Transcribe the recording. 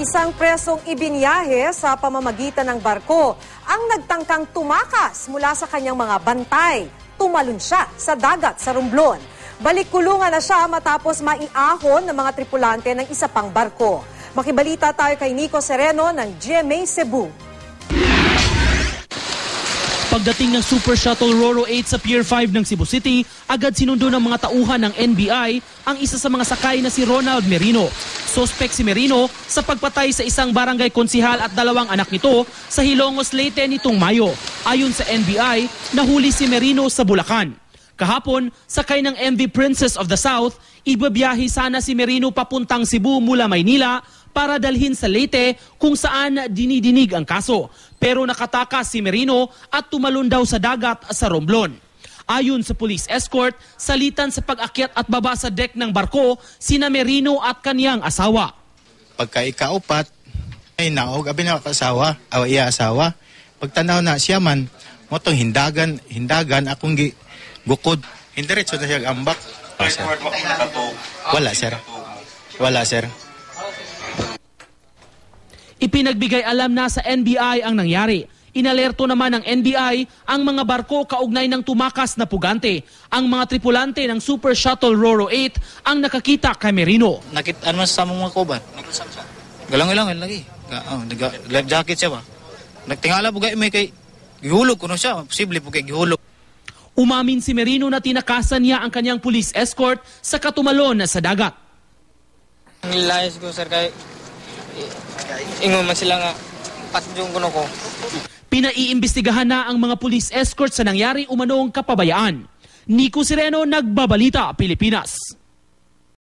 Isang presong ibinyahe sa pamamagitan ng barko ang nagtangkang tumakas mula sa kanyang mga bantay. Tumalon siya sa dagat sa Romblon. Balik kulungan na siya matapos maiahon ng mga tripulante ng isa pang barko. Makibalita tayo kay Nico Sereno ng GMA Cebu. Pagdating ng Super Shuttle Roro 8 sa Pier 5 ng Cebu City, agad sinundo ng mga tauhan ng NBI ang isa sa mga sakay na si Ronald Merino. Sospek si Merino sa pagpatay sa isang barangay konsihal at dalawang anak nito sa Hilongos, Leyte nitong Mayo. Ayon sa NBI, nahuli si Merino sa Bulacan. Kahapon, sakay ng MV Princess of the South, ibabiyahe sana si Merino papuntang Cebu mula Maynila para dalhin sa Leyte kung saan dinidinig ang kaso. Pero nakatakas si Merino at tumalon daw sa dagat sa Romblon. Ayon sa police escort, salitan sa pag-akyat at baba sa deck ng barko sina Merino at kaniyang asawa. pagka ikaupat ay naog abi na kasawa aw iya asawa pagtanaw na siya man motong hindagan hindagan akong gi gukod hindiretso na siya ambak sir. wala sir wala sir Ipinagbigay alam na sa NBI ang nangyari. Inalerto naman ng NBI ang mga barko kaugnay ng tumakas na pugante. Ang mga tripulante ng Super Shuttle Roro 8 ang nakakita kay Merino. nakit ano sa mga kuban. Galang-galang lagi. Oh, naga, life jacket siya ba. Nagtingala po kayo may kay gihulog kuno siya, posible po kay gihulog. Umamin si Merino na tinakasan niya ang kanyang police escort sa katumalon na sa dagat. Ang lilayas ko, sir, kay ingon man sila nga patjong kuno ko. Pinaiimbestigahan na ang mga police escort sa nangyari umanong kapabayaan. Nico Sireno, Nagbabalita, Pilipinas.